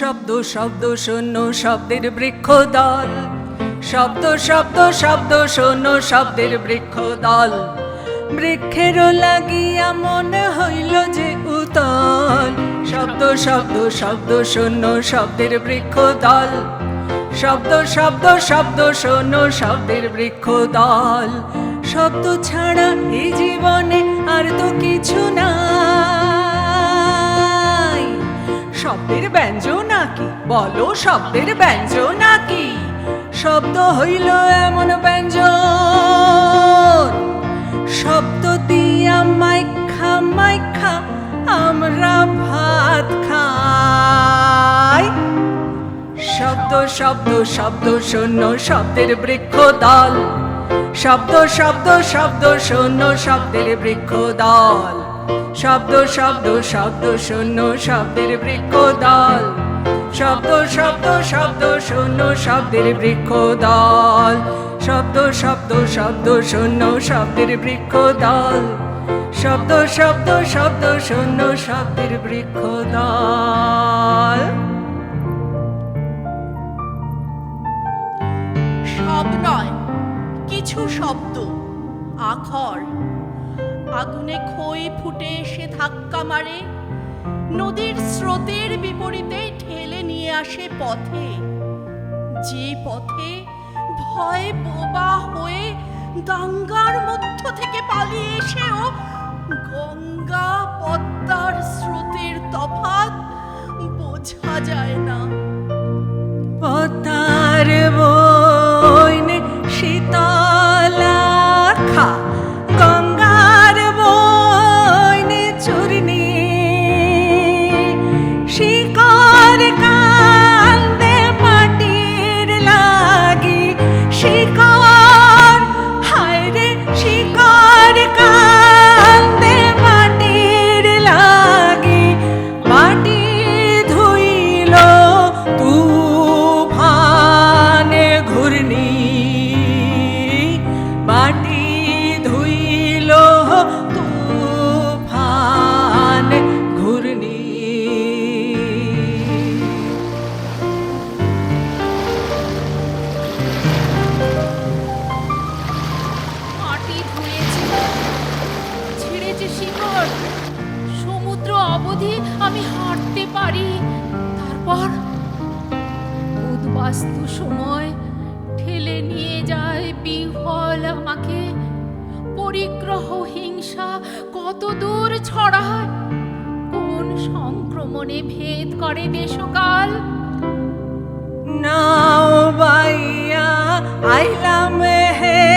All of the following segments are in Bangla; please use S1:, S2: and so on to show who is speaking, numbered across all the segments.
S1: শব্দ শব্দ শূন্য, শব্দের বৃক্ষ দল শব্দ শব্দ শব্দ শূন্য, শব্দের বৃক্ষ দল বৃক্ষেরও লাগিয়া মনে হইল যে উতল। শব্দ শব্দ শব্দ শূন্য, শব্দের বৃক্ষ দল শব্দ শব্দ শব্দ শূন্য, শব্দের বৃক্ষ দল শব্দ ছাড়া এই জীবনে আর তো কিছু নাই। শব্দের ব্যঞ্জন নাকি? বলো শব্দের ব্যঞ্জন নাকি? শব্দ হইল এমন ব্যঞ্জন শব্দ দিয়া মাইখা মাইখা আমরা ভাত খাই। শব্দ শব্দ শব্দ শূন্য শব্দের বৃক্ষ দল। শব্দ শব্দ শব্দ শূন্য শব্দের বৃক্ষ দল। শব্দ শব্দ শব্দ শূন্য, শব্দের বৃক্ষ দল। শব্দ শব্দ শব্দ শূন্য, শব্দের বৃক্ষ দল। শব্দ শব্দ শব্দ শূন্য, শব্দের বৃক্ষ দল। শব্দ শব্দ শব্দ শূন্য, শব্দের বৃক্ষ দল।
S2: সব নয়, কিছু শব্দ, আখর। আগুনে খই ফুটে এসে ধাক্কা মারে। নদীর স্রোতের বিপরীতে ঠেলে নিয়ে আসে পথে। যে পথে ভয় বোবা হয়ে দাঙ্গার মধ্য থেকে পালিয়ে এসেও গঙ্গা পদ্মার স্রোতের তফাত বোঝা যায় না।
S3: পরিগ্রহ হিংসা কত দূর ছড়ায়? কোন সংক্রমণে ভেদ করে দেশকাল?
S1: নাও বাইয়া আইলাম হেথা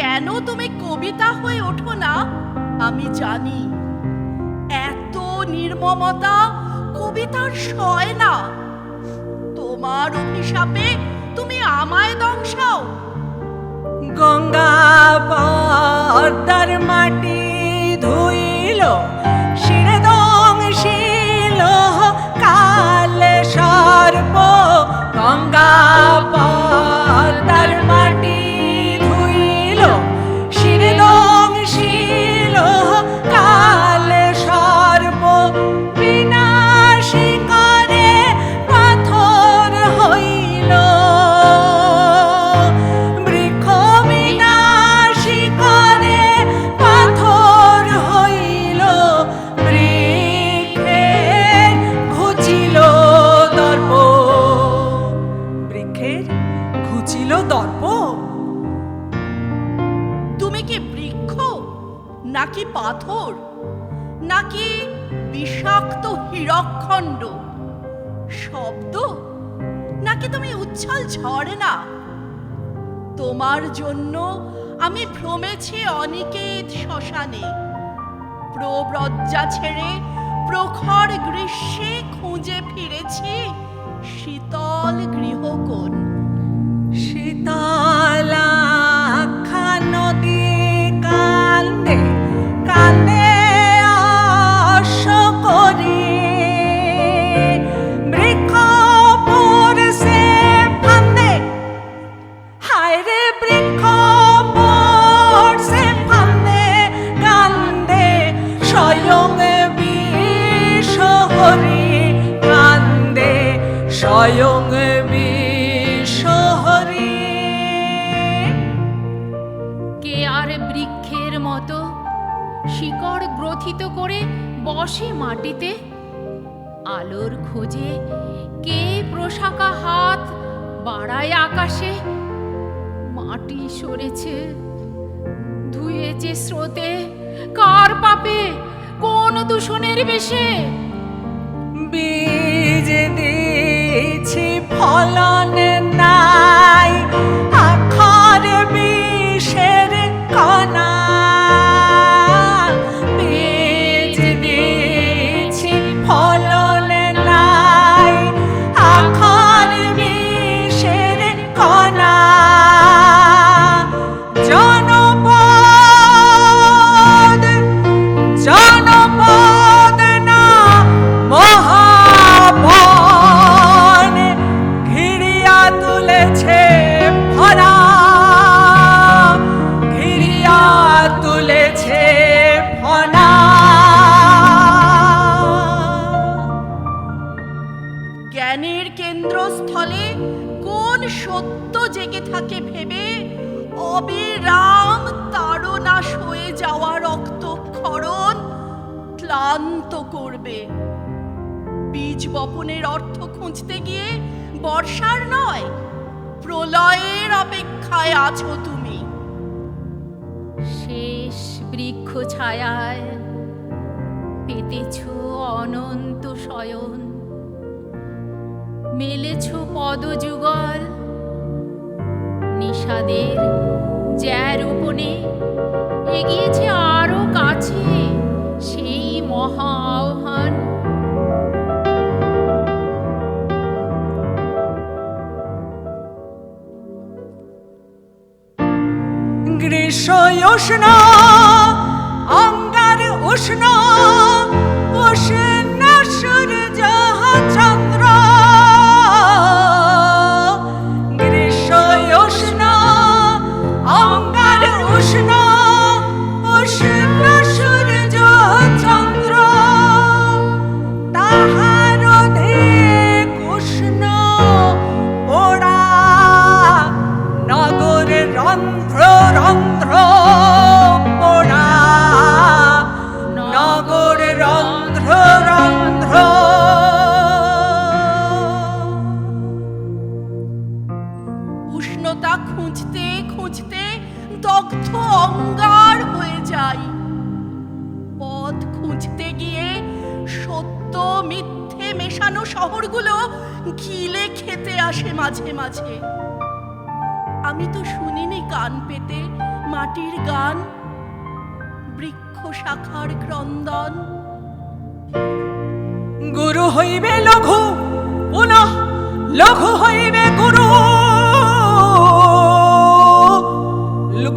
S2: কেন তুমি কবিতা হয়ে ওঠো না? আমি জানি, এত নির্মমতা কবিতার সয় না। তোমার অভিশাপে তুমি আমায় দংশাও
S1: গঙ্গা পদ্মার মাটি ধুইল
S2: তোমার জন্য আমি ভ্রমেছি অনিকেত শ্মশানে। প্রব্রজ্জা ছেড়ে প্রখর গ্রীষ্মে খুঁজে ফিরেছি শীতল গৃহকোণ।
S1: শীতলাখা স্বয়ং বিশহরি
S3: কে আর বৃক্ষের মতো শিকড় গ্রথিত করে বসে মাটিতে? আলোর খোঁজে কে প্রশাকা হাত বাড়ায় আকাশে? মাটি সরেছে, ধুয়েছে স্রোতে। কার পাপে? কোন দূষণের বেশে?
S1: বীজ দিয়েছি, ফলন নাই। আখর বিষের কণা
S2: সত্য জেগে থাকে ভেবে অবিরাম তাড়নাশ হয়ে যাওয়া রক্তক্ষরণ ক্লান্ত করবে। বীজ বপনের অর্থ খুঁজতে গিয়ে বর্ষার নয়, প্রলয়ের অপেক্ষায় আছো তুমি।
S3: শেষ বৃক্ষ ছায়ায় পেতেছ অনন্ত শয়ন। মেলেছ পদযুগল নিষাদের জ্যারোপণে এগিয়েছে আরও কাছে সেই মহা আহ্বান।
S1: গ্রীষ্ম উষ্ণ অঙ্গার উষ্ণ উষ্ণ সূর্য
S2: খুঁজতে গিয়ে সত্য মিথ্যে মেশানো শহরগুলো গিলে খেতে আসে মাঝে মাঝে। আমি তো শুনিনি কান পেতে, মাটির গান, বৃক্ষ শাখার ক্রন্দন।
S1: গুরু হইবে লঘু, পুনঃ লঘু হইবে গুরু।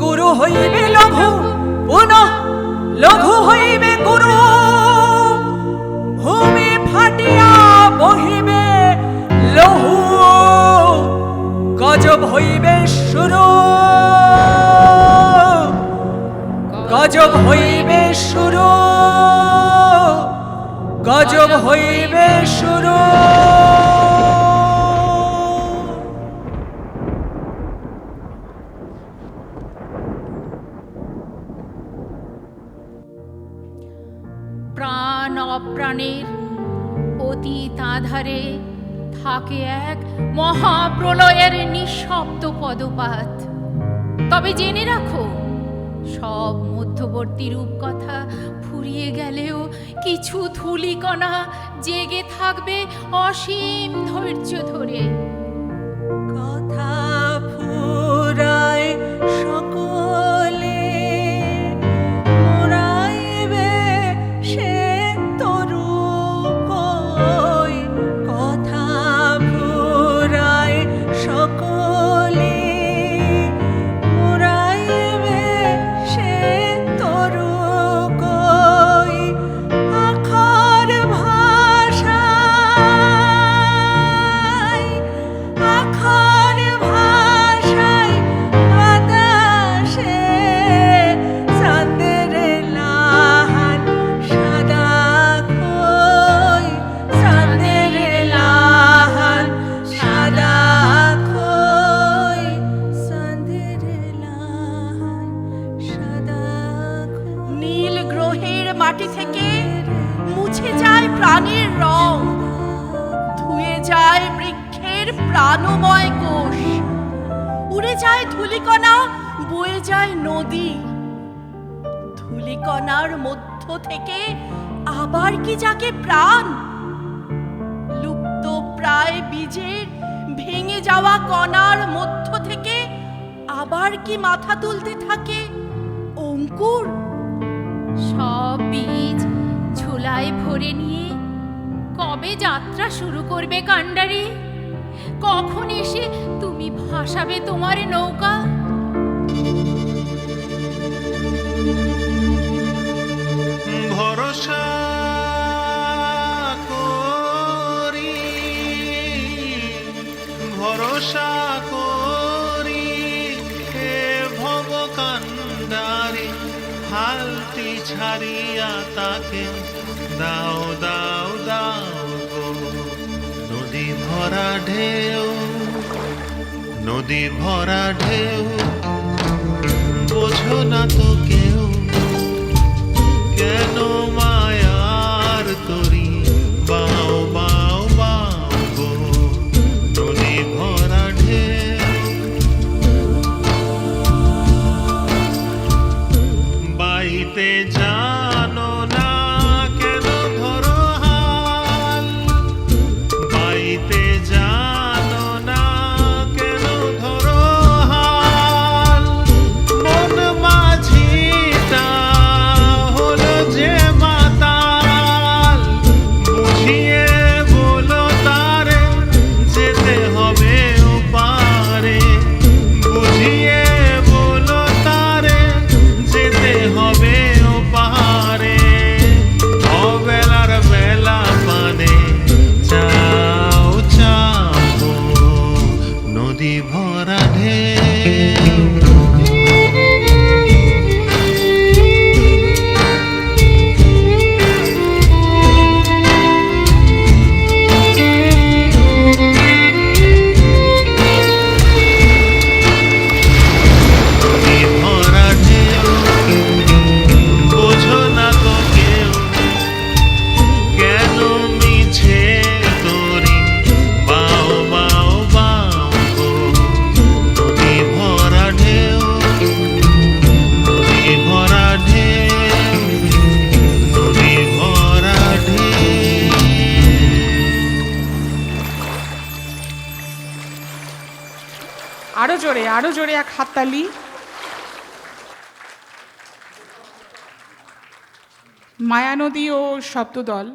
S1: গুরু হইবে লঘু গজব হইবে শুরু। গজব হইবে শুরু।
S3: প্রাণ অপ্রাণের অতীত আধারে থাকে এক মহাপ্রলয়ের নিঃশব্দ পদপাত তবে জেনে রাখো সব মধ্যবর্তী রূপকথা ফুরিয়ে গেলেও কিছু ধুলিকণা জেগে থাকবে অসীম ধৈর্য ধরে।
S2: মাটি থেকে মুছে যায় প্রাণের রং, ধুয়ে যায় বৃক্ষের প্রাণময় কোষ, উড়ে যায় ধুলিকণা, বয়ে যায় নদী। ধুলিকণার মধ্য থেকে আবার কি যাকে প্রাণ? লুপ্ত প্রায় বীজের ভেঙে যাওয়া কণার মধ্য থেকে আবার কি মাথা তুলতে থাকে অঙ্কুর?
S3: সব বীজ ঝোলায় ভরে নিয়ে কবে যাত্রা শুরু করবে কাণ্ডারি? কখন এসে তুমি ভাসাবে তোমার নৌকা?
S4: ভরসা করি ভরসা করি। ছাড়িয়া তাকে দাও দাও দাও গো। নদী ভরা ঢেউ, নদী ভরা ঢেউ। বোঝো না তো কেউ কেন মায়ার
S5: জোরে আরও জোরে এক হাততালি। মায়ানদী ও শব্দদল